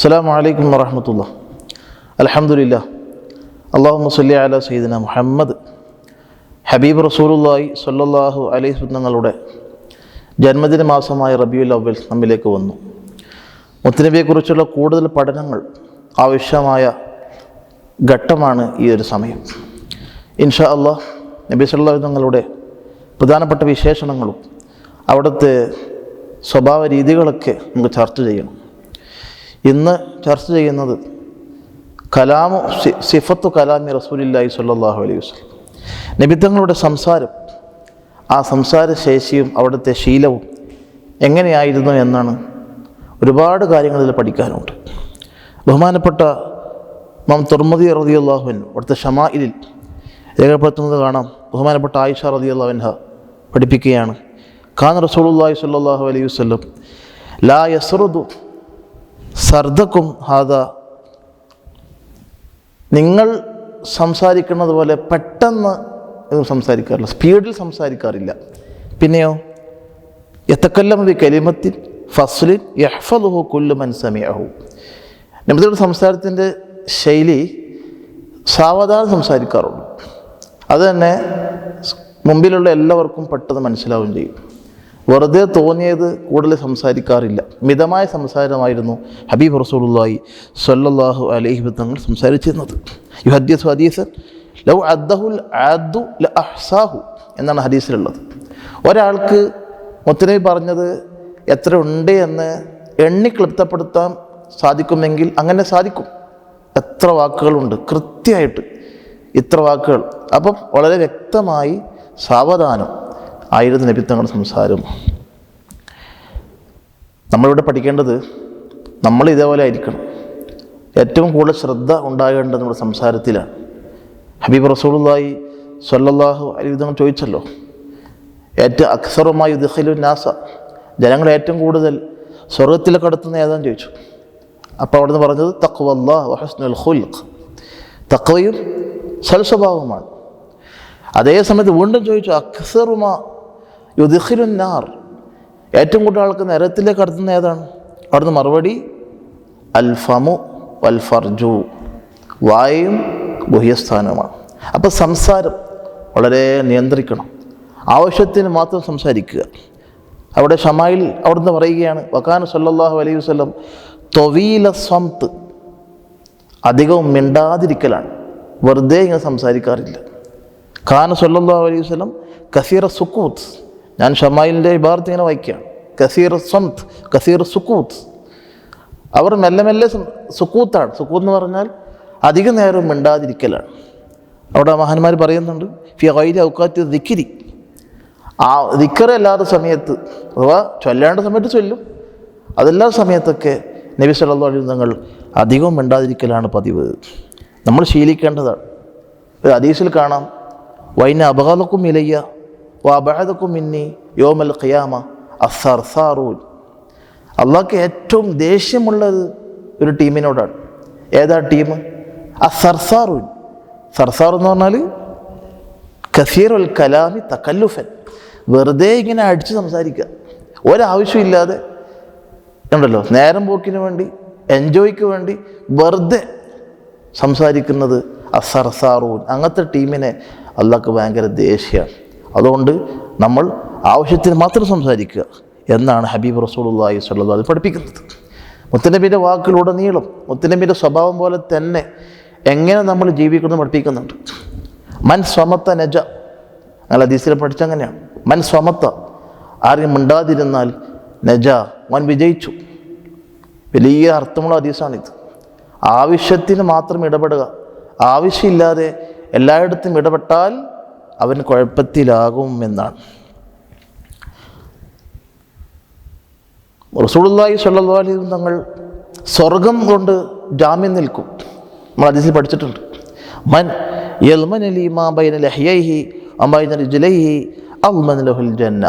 അസ്സാം വലൈക്കും വറഹമത്തുള്ള. അലഹമുല്ല അള്ളാഹു മുസ്ലി അല സയ്യിദിന മുഹമ്മദ്. ഹബീബ് റസൂലുല്ലായി സല്ലാഹു അലൈഹി തങ്ങളുടെ ജന്മദിന മാസമായ റബിയുൽ അവൽ നമ്മിലേക്ക് വന്നു. മുത്തനബിയെക്കുറിച്ചുള്ള കൂടുതൽ പഠനങ്ങൾ ആവശ്യമായ ഘട്ടമാണ് ഈ ഒരു സമയം. ഇൻഷാ അള്ളാഹ് നബി സല്ലാഹു തങ്ങളുടെ പ്രധാനപ്പെട്ട വിശേഷണങ്ങളും അവിടുത്തെ സ്വഭാവ രീതികളൊക്കെ നമുക്ക് ചർച്ച ചെയ്യണം. ഇന്ന് ചർച്ച ചെയ്യുന്നത് കലാമു സിഫത്തു കലാമി റസൂലില്ലായി സ്വല്ലല്ലാഹു അലൈഹി വസ്ലം നിബിധങ്ങളുടെ സംസാരം ആ സംസാര ശേഷിയും അവിടുത്തെ ശീലവും എങ്ങനെയായിരുന്നു എന്നാണ് ഒരുപാട് കാര്യങ്ങളിൽ പഠിക്കാനുണ്ട്. ബഹുമാനപ്പെട്ട മാം തുർമതി റതി അള്ളാഹുവിൻ അവിടുത്തെ ഷമായിലിൽ രേഖപ്പെടുത്തുന്നത് കാണാം. ബഹുമാനപ്പെട്ട ആയിഷ റതി അള്ളാഹുൻഹ പഠിപ്പിക്കുകയാണ്. ഖാൻ റസൂലുള്ളാഹി സ്വല്ലല്ലാഹു അലൈഹി വസ്ലം ലാ യസ്റുദു സർദക്കും ഹാദ. നിങ്ങൾ സംസാരിക്കുന്നത് പോലെ പെട്ടെന്ന് ഇത് സംസാരിക്കാറില്ല. സ്പീഡിൽ സംസാരിക്കാറില്ല. പിന്നെയോ? എത്തക്കല്ലം ബി കലിമത്തിൻ ഫസ്ലിൻ യഹ്ഫലുഹു കുല്ലു മൻസമിയാഹു നമ്മുടെ സംസാരത്തിന്റെ ശൈലി സാവധാനം സംസാരിക്കാറുള്ളൂ അത് തന്നെ മുമ്പിലുള്ള എല്ലാവർക്കും പെട്ടെന്ന് മനസ്സിലാവുകയും ചെയ്യും. വെറുതെ തോന്നിയത് കൂടുതൽ സംസാരിക്കാറില്ല. മിതമായ സംസാരമായിരുന്നു ഹബീബ് റസൂലുള്ളാഹി സ്വല്ലല്ലാഹു അലൈഹി വസല്ലം സംസാരിച്ചിരുന്നത്. യു ഹദീസ് ഹദീസൻ ലൗ അദ്ദഹുൽ അദ്ദു ല അഹ്സാഹു എന്നാണ് ഹദീസിലുള്ളത്. ഒരാൾക്ക് മുത്തനബി പറഞ്ഞത് എത്ര ഉണ്ട് എന്ന് എണ്ണി ക്ലിപ്തപ്പെടുത്താൻ സാധിക്കുമെങ്കിൽ അങ്ങനെ സാധിക്കും. എത്ര വാക്കുകളുണ്ട്? കൃത്യമായിട്ട് ഇത്ര വാക്കുകൾ. അപ്പം വളരെ വ്യക്തമായി സാവധാനം ആയിരുന്നു നബി തങ്ങളുടെ സംസാരം. നമ്മളിവിടെ പഠിക്കേണ്ടത് നമ്മൾ ഇതേപോലെ ആയിരിക്കണം. ഏറ്റവും കൂടുതൽ ശ്രദ്ധ ഉണ്ടാകേണ്ടത് നമ്മുടെ സംസാരത്തിലാണ്. ഹബീബ് റസൂലുള്ളാഹി സ്വല്ലല്ലാഹു അലൈഹി തങ്ങൾ ചോദിച്ചല്ലോ ഏറ്റവും അക്സറുമായി ദഹലു നാസ. ജനങ്ങൾ ഏറ്റവും കൂടുതൽ സ്വർഗത്തിലെ കടത്തുന്ന ഏതാന്ന് ചോദിച്ചു. അപ്പോൾ അവിടുന്ന് പറഞ്ഞത് തക്വല്ലാ വഹസ്നുൽ ഖുൽഖ്. തക്വയും സൽസ്വഭാവമാണ് അതേ സമയത്ത് വീണ്ടും ചോദിച്ചു അക്സറുമ യുദിഖിലുന്നാർ ഏറ്റവും കൂടുതൽ ആൾക്ക് നരത്തിലേക്ക് കടത്തുന്ന ഏതാണ്? അവിടുന്ന് മറുപടി അൽഫമു വൽഫർജു. വായും ഗുഹ്യസ്ഥാനവുമാണ്. അപ്പോൾ സംസാരം വളരെ നിയന്ത്രിക്കണം. ആവശ്യത്തിന് മാത്രം സംസാരിക്കുക. അവിടെ ഷമായിൽ അവിടുന്ന് പറയുകയാണ് വക്കാന സല്ലാഹു അലൈഹി വസല്ലം തൊവീല സ്വംത്ത്. അധികവും മിണ്ടാതിരിക്കലാണ്. വെറുതെ ഇങ്ങനെ സംസാരിക്കാറില്ല. ഖാന സല്ലല്ലാഹു അലൈഹി വസല്ലം കസീറ സുക്കൂത്ത്. ഞാൻ ഷമായിലിന്റെ ഇബാർത്ത് ഇങ്ങനെ വായിക്കുകയാണ് കസീർ സ്വന്ത് കസീർ സുക്കൂത്ത്. അവർ മെല്ലെ മെല്ലെ സുക്കൂത്താണ്. സുക്കൂത്ത് എന്ന് പറഞ്ഞാൽ അധിക നേരം മിണ്ടാതിരിക്കലാണ്. അവിടെ മഹാന്മാർ പറയുന്നുണ്ട് ഫി ഗൈരി ഔക്കാത്ത് ദിക്കിരി ആ ദിക്കറല്ലാത്ത സമയത്ത് അഥവാ ചൊല്ലേണ്ട സമയത്ത് ചൊല്ലും. അതെല്ലാ സമയത്തൊക്കെ നബി സല്ലല്ലാഹു അലൈഹി തങ്ങൾ അധികം മിണ്ടാതിരിക്കലാണ് പതിവ്. നമ്മൾ ശീലിക്കേണ്ടതാണ്. ഒരു ഹദീസിൽ കാണാം വൈന അപകടക്കും ഇലയ്യ. വബഹദക്കും ഇന്നി യോമൽ ഖിയാമ അസർസാറൂൽ അള്ളാഹ്ക്ക് ഏറ്റവും ദേഷ്യമുള്ളത് ഒരു ടീമിനോടാണ്. ഏതാ ടീം? അസർസാറൂൻ സർസാർ എന്ന് പറഞ്ഞാൽ കസീർ ഉൽ കലാമി തക്കല്ലുഫൻ വെറുതെ ഇങ്ങനെ അടിച്ച് സംസാരിക്കുക. ഒരാവശ്യമില്ലാതെ. ഉണ്ടല്ലോ? നേരം പോക്കിന് വേണ്ടി എൻജോയ്ക്ക് വേണ്ടി വെറുതെ സംസാരിക്കുന്നത് അസർസാറൂൻ അങ്ങനത്തെ ടീമിനെ അള്ളാഹ്ക്ക് ഭയങ്കര ദേഷ്യമാണ് അതുകൊണ്ട് നമ്മൾ ആവശ്യത്തിന് മാത്രം സംസാരിക്കുക എന്നാണ് ഹബീബ് റസൂലുള്ളാഹി സ്വല്ലല്ലാഹു പഠിപ്പിക്കുന്നത്. മുത്തനബിന്റെ വാക്കിലുടനീളം മുത്തനബിന്റെ സ്വഭാവം പോലെ തന്നെ എങ്ങനെ നമ്മൾ ജീവിക്കുന്നത് പഠിപ്പിക്കുന്നുണ്ട്. മൻ സ്വമത്ത നജ ഞങ്ങൾ ഹദീസിൽ പഠിച്ചങ്ങനെയാണ് മൻ സ്വമത്ത ആരെയും മിണ്ടാതിരുന്നാൽ നജ വൻ വിജയിച്ചു. വലിയ അർത്ഥമുള്ള ഹദീസാണിത്. ആവശ്യത്തിന് മാത്രം ഇടപെടുക ആവശ്യമില്ലാതെ എല്ലായിടത്തും ഇടപെട്ടാൽ അവൻ കുഴപ്പത്തിലാകും എന്നാണ്. സ്വല്ലല്ലാഹു അലൈഹി തങ്ങൾ സ്വർഗം കൊണ്ട് ജാമ്യം നിൽക്കും. നമ്മൾ അതിൽ പഠിച്ചിട്ടുണ്ട്. മൻ യൽമൻ അലി മാ ബൈന ലഹ്യൈഹി റിജ്ലൈഹി അൽമൻ ലഹുൽ ജന്ന.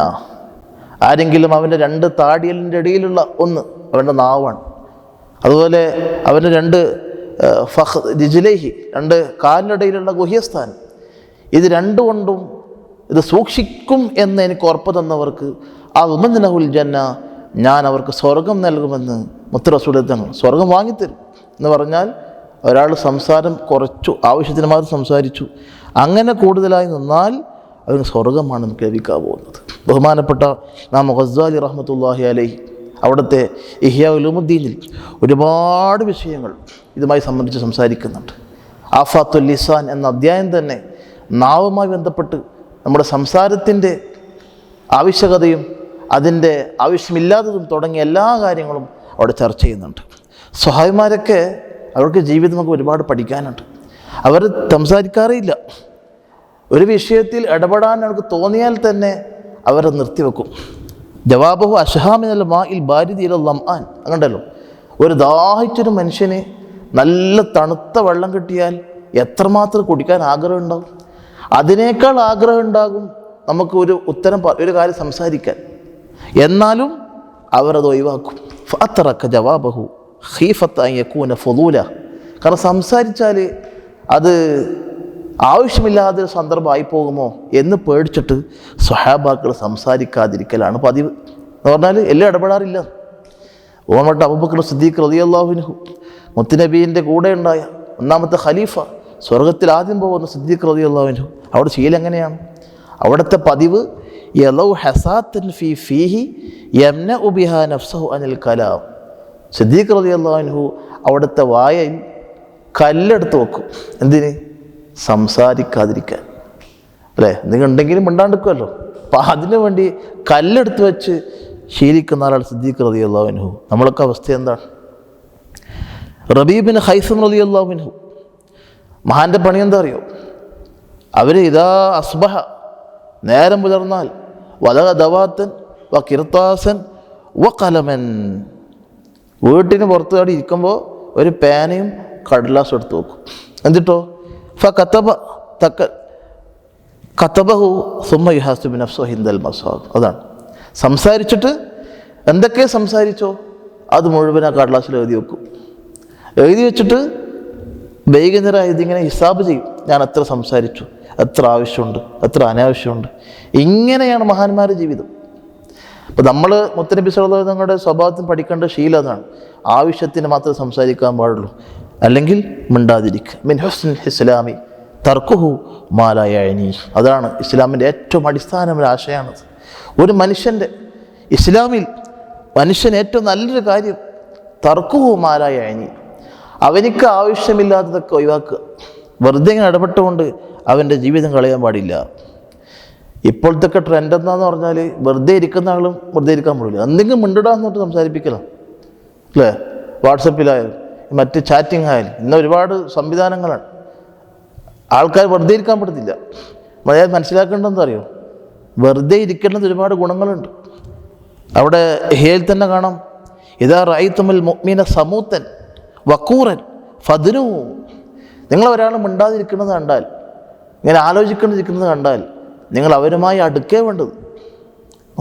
ആരെങ്കിലും അവന്റെ രണ്ട് താടിയലിന്റെ ഇടയിലുള്ള ഒന്ന് അവന്റെ നാവാണ്. അതുപോലെ അവന്റെ രണ്ട് ഫഹ് ജിജിലേഹി രണ്ട് കാലിനിടയിലുള്ള ഗുഹ്യസ്ഥാനം ഇത് രണ്ടുകൊണ്ടും ഇത് സൂക്ഷിക്കും എന്ന് എനിക്ക് ഉറപ്പ് തന്നവർക്ക് ആ ഉമന്ദിനഹുൽ ജന്ന ഞാൻ അവർക്ക് സ്വർഗം നൽകുമെന്ന് മുത്ത് റസൂലത്തങ്ങൾ സ്വർഗം വാങ്ങിത്തരും. എന്ന് പറഞ്ഞാൽ ഒരാൾ സംസാരം കുറച്ചു ആവശ്യത്തിന് മാത്രം സംസാരിച്ചു. അങ്ങനെ കൂടുതലായി നിന്നാൽ അവന് സ്വർഗമാണ് നമുക്ക് ലഭിക്കാൻ പോകുന്നത്. ബഹുമാനപ്പെട്ട നാം ഗസാലി റഹ്മത്തുല്ലാഹി അലൈഹി അവിടുത്തെ ഇഹ്യ ഉലുമുദ്ദീനിൽ ഒരുപാട് വിഷയങ്ങൾ ഇതുമായി സംബന്ധിച്ച് സംസാരിക്കുന്നുണ്ട്. ആഫാത്തുൽ ലിസാൻ എന്ന അധ്യായം തന്നെ നാവുമായി ബന്ധപ്പെട്ട് നമ്മുടെ സംസാരത്തിന്റെ ആവശ്യകതയും അതിന്റെ ആവശ്യമില്ലാത്തതും തുടങ്ങിയ എല്ലാ കാര്യങ്ങളും അവിടെ ചർച്ച ചെയ്യുന്നുണ്ട്. സ്വഹായിമാരൊക്കെ അവർക്ക് ജീവിതം നമുക്ക് ഒരുപാട് പഠിക്കാനുണ്ട്. അവർ സംസാരിക്കാറില്ല ഒരു വിഷയത്തിൽ ഇടപെടാൻ അവർക്ക് തോന്നിയാൽ തന്നെ അവർ നിർത്തിവെക്കും. ജവാബഹു അഷഹാമിനല്ല മാ ഇൽ ബാരിദിയിലെ ലംആൻ അങ്ങണ്ടല്ലോ ഒരു ദാഹിച്ചൊരു മനുഷ്യന് നല്ല തണുത്ത വെള്ളം കിട്ടിയാൽ എത്രമാത്രം കുടിക്കാൻ ആഗ്രഹം ഉണ്ടാകും അതിനേക്കാൾ ആഗ്രഹം ഉണ്ടാകും നമുക്ക് ഒരു ഉത്തരം ഒരു കാര്യം സംസാരിക്കാൻ. എന്നാലും അവരത് ഒഴിവാക്കും. ഫത്തറക്ക ജവാബഹു ഹീഫത്ത് യക്കൂന ഫൊലൂല കാരണം സംസാരിച്ചാൽ അത് ആവശ്യമില്ലാതെ സന്ദർഭമായി പോകുമോ എന്ന് പേടിച്ചിട്ട് സ്വഹാബാക്കൾ സംസാരിക്കാതിരിക്കലാണ് പതിവ്. എന്ന് പറഞ്ഞാൽ എല്ലാം ഇടപെടാറില്ല. ഓമട്ട അബുബക്കർ സിദ്ദീഖ് റതിയല്ലാഹുവിനു മുത്തുനബീന്റെ കൂടെ ഉണ്ടായ ഒന്നാമത്തെ ഖലീഫ സ്വർഗത്തിൽ ആദ്യം പോകുന്ന സിദ്ദീഖ് റതിയല്ലാഹുവിനു അവിടെ ശീലം എങ്ങനെയാണ്? അവിടുത്തെ പതിവ് യലൗ ഹസാത്തൻ ഫി ഫീഹി യംന ഉബിഹ നഫ്സഹു അനിൽ കലാം. സിദ്ദീഖ് റതിയല്ലാഹുവിനു അവിടുത്തെ വായയിൽ കല്ലെടുത്ത് വെക്കും. എന്തിന്? സംസാരിക്കാതിരിക്കാൻ. അല്ലേ? നിങ്ങൾ ഉണ്ടെങ്കിലും മിണ്ടാണ്ടിക്കുമല്ലോ അപ്പം അതിനു വേണ്ടി കല്ലെടുത്ത് വെച്ച് ശീലിക്കുന്ന ആളാണ് സിദ്ദീഖ് റതി അള്ളാഹുവിൻഹു നമ്മളൊക്കെ അവസ്ഥ എന്താണ്? റബീബിന് ഹൈസം റതി അള്ളാഹുവിൻഹു മഹാന്റെ പണി എന്താ അറിയോ? അവർ ഇതാ അസ്ബഹ നേരം പുലർന്നാൽ വലക ദവാത്തൻ വ കിർത്താസൻ വ കലമൻ. വീട്ടിന് പുറത്ത് കാടി ഇരിക്കുമ്പോൾ ഒരു പേനയും കടലാസും എടുത്ത് വെക്കും. എന്നിട്ടോ ഫ കത്തബ തക്ക കത്തബഹു സുമ യുഹാസുബിൻ അഫ്സോ ഹിന്ദൽ മസാദ്. അതാണ്. സംസാരിച്ചിട്ട് എന്തൊക്കെ സംസാരിച്ചോ അത് മുഴുവൻ ആ കടലാസിൽ എഴുതി വെക്കും. എഴുതി വെച്ചിട്ട് വൈകുന്നേരം ഇതിങ്ങനെ ഹിസാബ് ചെയ്യും. ഞാൻ അത്ര സംസാരിച്ചു. അത്ര ആവശ്യമുണ്ട്. അത്ര അനാവശ്യമുണ്ട്. ഇങ്ങനെയാണ് മഹാന്മാരുടെ ജീവിതം. അപ്പോൾ നമ്മൾ മുത്തനബി തങ്ങളുടെ സ്വഭാവത്തിന് പഠിക്കേണ്ട ശീലം അതാണ്. ആവശ്യത്തിന് മാത്രമേ സംസാരിക്കാൻ പാടുള്ളൂ. അല്ലെങ്കിൽ മിണ്ടാതിരിക്കുക. മിൻ ഹുസ്ൻ ഇസ്ലാമി തർക്കുഹു മാലായനി അതാണ് ഇസ്ലാമിന്റെ ഏറ്റവും അടിസ്ഥാനമായ ആശയമാണത് ഒരു മനുഷ്യന്റെ ഇസ്ലാമിൽ മനുഷ്യൻ ഏറ്റവും നല്ലൊരു കാര്യം തർക്കുഹു മാലായനി അവനിക്ക് ആവശ്യമില്ലാത്തതൊക്കെ ഒഴിവാക്കുക. വെറുതെ ഇങ്ങനെ ഇടപെട്ടുകൊണ്ട് അവന്റെ ജീവിതം കളയാൻ പാടില്ല. ഇപ്പോഴത്തെ ട്രെൻഡ് എന്താന്ന് പറഞ്ഞാൽ വെറുതെ ഇരിക്കുന്ന ആളും വെറുതെ ഇരിക്കാൻ പാടില്ല. എന്തെങ്കിലും മിണ്ടിടാന്ന് പറഞ്ഞിട്ട് സംസാരിപ്പിക്കണം. അല്ലേ? വാട്സപ്പിലായാലും മറ്റ് ചാറ്റിംഗ് ആയാലും ഇന്ന് ഒരുപാട് സംവിധാനങ്ങളാണ്. ആൾക്കാർ വെറുതെ ഇരിക്കാൻ പറ്റത്തില്ല. മലയാളം മനസ്സിലാക്കേണ്ടതെന്ന് അറിയോ? വെറുതെ ഇരിക്കേണ്ടത് ഒരുപാട് ഗുണങ്ങളുണ്ട്. അവിടെ ഹേൽ തന്നെ കാണാം. ഇതാ റൈത്തുമൽ മുഅ്മിന സമൂത്തൻ. വക്കൂറൻ ഫതിനു നിങ്ങൾ ഒരാൾ മിണ്ടാതിരിക്കുന്നത് കണ്ടാൽ ഇങ്ങനെ ആലോചിക്കേണ്ടിരിക്കുന്നത് കണ്ടാൽ നിങ്ങൾ അവരുമായി അടുക്കേ വേണ്ടത്.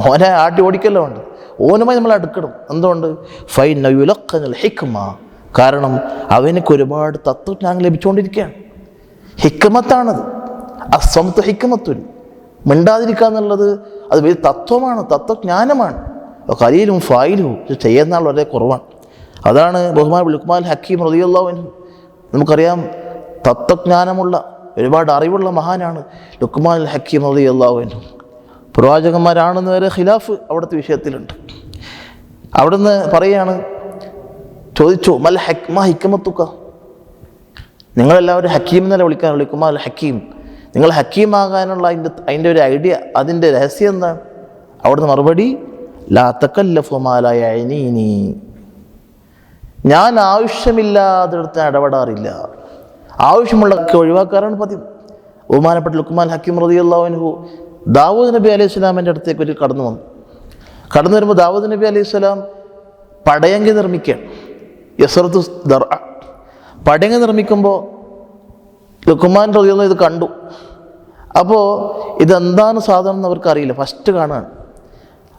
ഓനെ ആട്ടി ഓടിക്കല്ല വേണ്ടത്. ഓനുമായി നമ്മൾ അടുക്കണം. എന്തുകൊണ്ട്? ഫൈൻ നയുലക്കനൽ ഹിക്മ. കാരണം അവനക്ക് ഒരുപാട് തത്വജ്ഞാനം ലഭിച്ചുകൊണ്ടിരിക്കുകയാണ്. ഹിക്കമത്താണത് അസംത്ത് ഹിക്മത്തുൻ മിണ്ടാതിരിക്കുക എന്നുള്ളത് അത് വലിയ തത്വമാണ് തത്വജ്ഞാനമാണ്. കലയിലും ഫായിലും ചെയ്യുന്ന ആൾ വളരെ കുറവാണ്. അതാണ് ബഹുമാൻ ലുക്മാൻ ഹക്കീം റതിയുള്ളവൻ നമുക്കറിയാം തത്വജ്ഞാനമുള്ള ഒരുപാട് അറിവുള്ള മഹാനാണ് ലുക്മാൻ ഹക്കീം റതിയുള്ളവൻ പ്രവാചകന്മാരാണെന്ന് വരെ ഖിലാഫ് അവിടുത്തെ വിഷയത്തിലുണ്ട്. അവിടുന്ന് പറയാണ് ചോദിച്ചു മൽ ഹക്മ ഹിക്കമത്തുക്ക നിങ്ങളെല്ലാവരും ഹക്കീം എന്നല്ല വിളിക്കാൻ വിളിക്കുമ്പോൾ അൽ ഹക്കീം. നിങ്ങൾ ഹക്കീമാകാനുള്ള അതിന്റെ അതിന്റെ ഒരു ഐഡിയ അതിന്റെ രഹസ്യം എന്താണ്? അവിടുന്ന് മറുപടി ലാ തക്കല്ലഫുമാലായ അനീനി ഞാൻ ആവശ്യമില്ലാത്തടത്ത് ഞാൻ ഇടപെടാറില്ല. ആവശ്യമുള്ളതൊക്കെ ഒഴിവാക്കാറാണ് പതിവ്. ബഹുമാനപ്പെട്ട ലുക്മാൻ റതി റതിയുള്ളവൻഹു ദാവൂദ് നബി അലൈഹി സ്വലാമിന്റെ അടുത്തേക്ക് ഒരു കടന്നു വന്നു. കടന്നു വരുമ്പോൾ ദാവൂദ് നബി അലൈഹി സ്വലാം പടയങ്കി നിർമ്മിക്കുകയാണ്. യസറത്ത് ദർ പടയങ്കി നിർമ്മിക്കുമ്പോൾ ലുക്കുമാൻ റതിയുള്ള ഇത് കണ്ടു. അപ്പോൾ ഇതെന്താണ് സാധനം എന്ന് അവർക്ക് അറിയില്ല ഫസ്റ്റ് കാണുകയാണ്.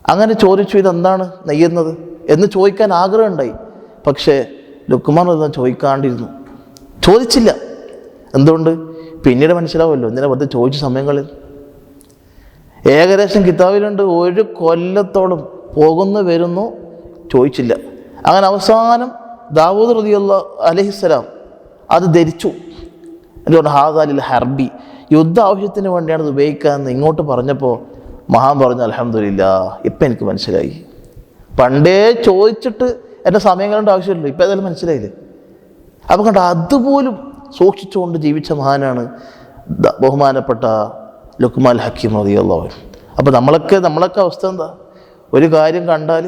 അങ്ങനെ ചോദിച്ചു ഇതെന്താണ് നെയ്യുന്നത്? എന്ന് ചോദിക്കാൻ ആഗ്രഹമുണ്ടായി. പക്ഷേ ലുക്കുമാൻ റതി ചോദിക്കാണ്ടിരുന്നു. ചോദിച്ചില്ല. എന്തുകൊണ്ട്? പിന്നീട് മനസ്സിലാവുമല്ലോ. എന്തിനാ വെറുതെ ചോദിച്ച സമയങ്ങളിൽ? ഏകദേശം കിതാബിലുണ്ട്. ഒരു കൊല്ലത്തോളം പോകുന്നു വരുന്നു ചോദിച്ചില്ല. അങ്ങനെ അവസാനം ദാവൂദ് റതിയുള്ള അലഹിസ്സലാം അത് ധരിച്ചു. എന്തുകൊണ്ട് ഹാദാലിൽ ഹർബി. യുദ്ധ ആവശ്യത്തിന് വേണ്ടിയാണ് ഇത് ഉപയോഗിക്കാമെന്ന് ഇങ്ങോട്ട് പറഞ്ഞപ്പോൾ മഹാൻ പറഞ്ഞു അലഹമില്ല ഇപ്പം എനിക്ക് മനസ്സിലായി. പണ്ടേ ചോദിച്ചിട്ട് എന്റെ സമയം കൊണ്ട് ആവശ്യമില്ല ഇപ്പം ഏതായാലും മനസ്സിലായില്ലേ? അപ്പം കണ്ട അതുപോലും സൂക്ഷിച്ചുകൊണ്ട് ജീവിച്ച മഹാനാണ് ബഹുമാനപ്പെട്ട ലുക്മാൽ ഹക്കീം റതിയുള്ളവൻ അപ്പോൾ നമ്മളൊക്കെ നമ്മളൊക്കെ അവസ്ഥ എന്താ? ഒരു കാര്യം കണ്ടാൽ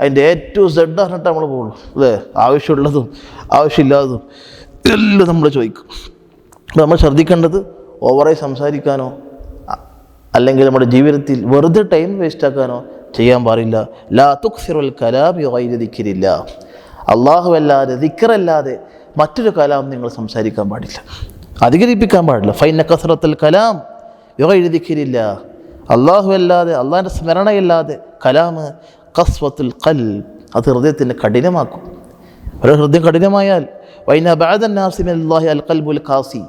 അതിന്റെ ഏറ്റവും സെഡ് പറഞ്ഞിട്ട് നമ്മൾ പോകുള്ളൂ. അല്ലേ? ആവശ്യമുള്ളതും ആവശ്യമില്ലാത്തതും എല്ലാം നമ്മൾ ചോദിക്കും. നമ്മൾ ശ്രദ്ധിക്കേണ്ടത് ഓവറായി സംസാരിക്കാനോ അല്ലെങ്കിൽ നമ്മുടെ ജീവിതത്തിൽ വെറുതെ ടൈം വേസ്റ്റ് ആക്കാനോ ചെയ്യാൻ പാടില്ല. ലാ തുക്സിറുൽ കലാബി വൈദ്യതിക്കരില്ല അള്ളാഹുവല്ലാതെ ദിക്കറല്ലാതെ മറ്റൊരു കലാം നിങ്ങൾ സംസാരിക്കാൻ പാടില്ല. അധികരിപ്പിക്കാൻ പാടില്ല. ഫൈന കസറത്തുൽ കലാം അല്ലാഹു അല്ലാതെ അള്ളാഹിന്റെ സ്മരണയില്ലാതെ കലാമ് കസ്വത്തുൽ കൽ അത് ഹൃദയത്തിനെ കഠിനമാക്കും. ഒരു ഹൃദയം കഠിനമായാൽ വൈന ബാദന്നാസിമല്ലാഹി അൽ കൽബുൽ ഖാസി.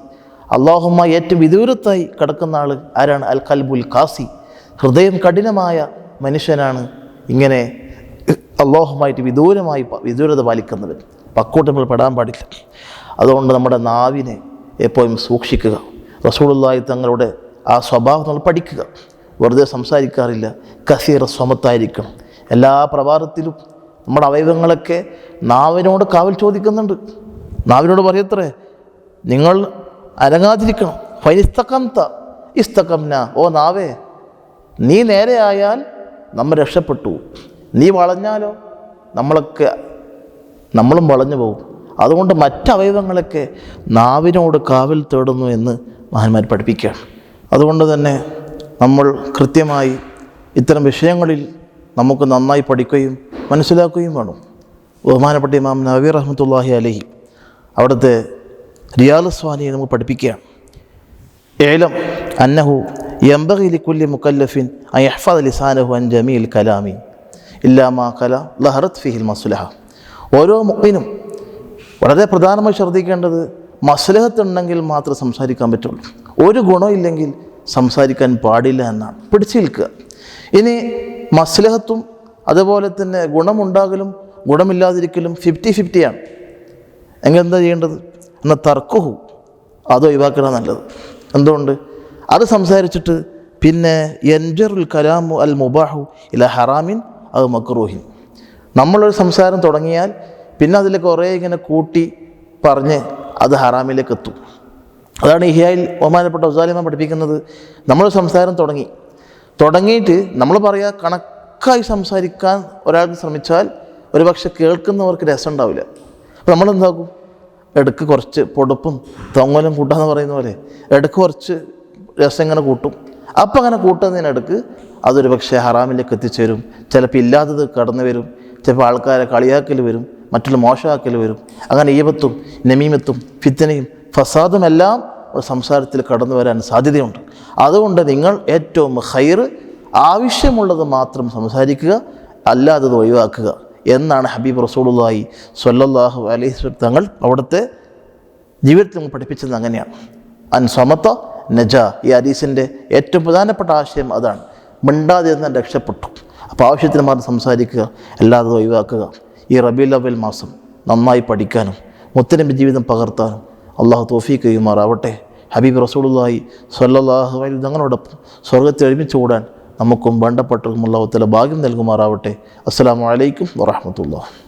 അള്ളാഹുമ്മ ഏറ്റവും വിദൂരത്തായി കിടക്കുന്ന ആൾ ആരാണ്? അൽ കൽബുൽ ഖാസി. ഹൃദയം കഠിനമായ മനുഷ്യനാണ് ഇങ്ങനെ അള്ളാഹുമായിട്ട് വിദൂരമായി വിദൂരത പാലിക്കുന്നവൻ. നമ്മൾ പെടാൻ പാടില്ല. അതുകൊണ്ട് നമ്മുടെ നാവിനെ എപ്പോഴും സൂക്ഷിക്കുക. റസൂളുള്ളാഹി തങ്ങളുടെ ആ സ്വഭാവം നമ്മൾ പഠിക്കുക. വെറുതെ സംസാരിക്കാറില്ല. കസീറ സ്വമത്തായിരിക്കണം. എല്ലാ പ്രഭാതത്തിലും നമ്മുടെ അവയവങ്ങളൊക്കെ നാവിനോട് കാവൽ ചോദിക്കുന്നുണ്ട്. നാവിനോട് പറയത്രേ നിങ്ങൾ അനങ്ങാതിരിക്കണം. ഫൈനിസ്തക്കംത ന ഓ നാവേ നീ നേരെയായാൽ നമ്മൾ രക്ഷപ്പെട്ടു. നീ വളഞ്ഞാലോ? നമ്മളൊക്കെ നമ്മളും വളഞ്ഞു പോകും. അതുകൊണ്ട് മറ്റവയവങ്ങളൊക്കെ നാവിനോട് കാവൽ തേടുന്നു എന്ന് മഹാന്മാർ പഠിപ്പിക്കുകയാണ് അതുകൊണ്ട് തന്നെ നമ്മൾ കൃത്യമായി ഇത്തരം വിഷയങ്ങളിൽ നമുക്ക് നന്നായി പഠിക്കുകയും മനസ്സിലാക്കുകയും വേണം. ബഹുമാനപ്പെട്ട ഇമാം നബി റഹ്മത്തുല്ലാഹി അലഹി അവിടുത്തെ റിയാൽ സ്വാനിയെ നമുക്ക് പഠിപ്പിക്കുകയാണ് ഏലം അന്നഹു യംബഗി ലിക്കുല്ലി മുക്കല്ലഫിൻ അൻ യഹ്ഫദ ലിസാനഹു അൻ ജമീൽ കലാമി ഇല്ലാമാ കല ലഹറത് ഫിഹിൽ മസ്ലഹ ഓരോ മുഅ്മിനും വളരെ പ്രധാനമായി ശ്രദ്ധിക്കേണ്ടത് മസ്ലഹത്തുണ്ടെങ്കിൽ മാത്രം സംസാരിക്കാൻ പറ്റുള്ളൂ. ഒരു ഗുണമില്ലെങ്കിൽ സംസാരിക്കാൻ പാടില്ല എന്നാണ്. പിടിച്ചു നിൽക്കുക ഇനി മസ്ലഹത്തും അതുപോലെ തന്നെ ഗുണമുണ്ടാകലും ഗുണമില്ലാതിരിക്കലും ഫിഫ്റ്റി ഫിഫ്റ്റിയാണ് എങ്കിൽ എന്താ ചെയ്യേണ്ടത്? എന്നാൽ തർക്കഹു അത് ഒഴിവാക്കണം നല്ലത്. എന്തുകൊണ്ട്? അത് സംസാരിച്ചിട്ട് പിന്നെ എൻജറുൽ കലാമു അൽ മുബാഹു ഇല ഹറാമിൻ അത് മക്രൂഹിൻ. നമ്മളൊരു സംസാരം തുടങ്ങിയാൽ പിന്നെ അതിൽ കുറേ ഇങ്ങനെ കൂട്ടി പറഞ്ഞ് അത് ഹറാമിലേക്ക് എത്തും അതാണ് ഇഹിയായിൽ ഒമാനപ്പെട്ട ഉസാലിമ പഠിപ്പിക്കുന്നത്. നമ്മൾ സംസാരം തുടങ്ങി. തുടങ്ങിയിട്ട് നമ്മൾ പറയാ കണക്കായി സംസാരിക്കാൻ ഒരാൾക്ക് ശ്രമിച്ചാൽ ഒരുപക്ഷെ കേൾക്കുന്നവർക്ക് രസം ഉണ്ടാവില്ല അപ്പോൾ നമ്മളെന്താക്കും? എടുക്ക് കുറച്ച് പൊടുപ്പും തൊങ്ങലും കൂട്ടാന്ന് പറയുന്ന പോലെ എടുക്ക് കുറച്ച് രസം ഇങ്ങനെ കൂട്ടും. അപ്പം അങ്ങനെ കൂട്ടുന്നതിനിടക്ക് അതൊരു പക്ഷേ ഹറാമിലേക്ക് എത്തിച്ചേരും. ചിലപ്പോൾ ഇല്ലാത്തത് കടന്നു വരും. ചിലപ്പോൾ ആൾക്കാരെ കളിയാക്കൽ വരും. മറ്റുള്ള മോശമാക്കൽ വരും. അങ്ങനെ ഈപത്തും നമീമത്തും ഫിത്തനയും ഫസാദും എല്ലാം ഒരു സംസാരത്തിൽ കടന്നു വരാൻ സാധ്യതയുണ്ട്. അതുകൊണ്ട് നിങ്ങൾ ഏറ്റവും ഹൈർ ആവശ്യമുള്ളത് മാത്രം സംസാരിക്കുക അല്ലാത്തത് ഒഴിവാക്കുക എന്നാണ് ഹബീബ് റസൂലുള്ളാഹി സൊല്ലാഹു അലൈഹി തങ്ങൾ അവിടുത്തെ ജീവിതത്തിൽ പഠിപ്പിച്ചത് അങ്ങനെയാണ്. അൻ സമത്ത നജ ഈ ഹദീസിന്റെ ഏറ്റവും പ്രധാനപ്പെട്ട ആശയം അതാണ്. മിണ്ടാതെ നിന്ന് രക്ഷപ്പെട്ടു. അപ്പോൾ ആവശ്യത്തിന് മാത്രം സംസാരിക്കുക അല്ലാതെ ഒഴിവാക്കുക. ഈ റബി അവൽ മാസം നന്നായി പഠിക്കാനും മുത്തരമ്പ് ജീവിതം പകർത്താനും അള്ളാഹു തോഫീക്ക് ചെയ്യുമാറാവട്ടെ. ഹബീബ് റസൂലുള്ളാഹി സ്വല്ലല്ലാഹു അലൈഹി തങ്ങളോടൊപ്പം സ്വർഗത്തിൽ ഒരുമിച്ച് കൂടാൻ നമുക്കും വേണ്ടപ്പെട്ടതും അള്ളാഹുത്തല ഭാഗ്യം നൽകുമാറാവട്ടെ. അസ്സാം വലൈക്കും വറഹ്മത്തുള്ളാഹി.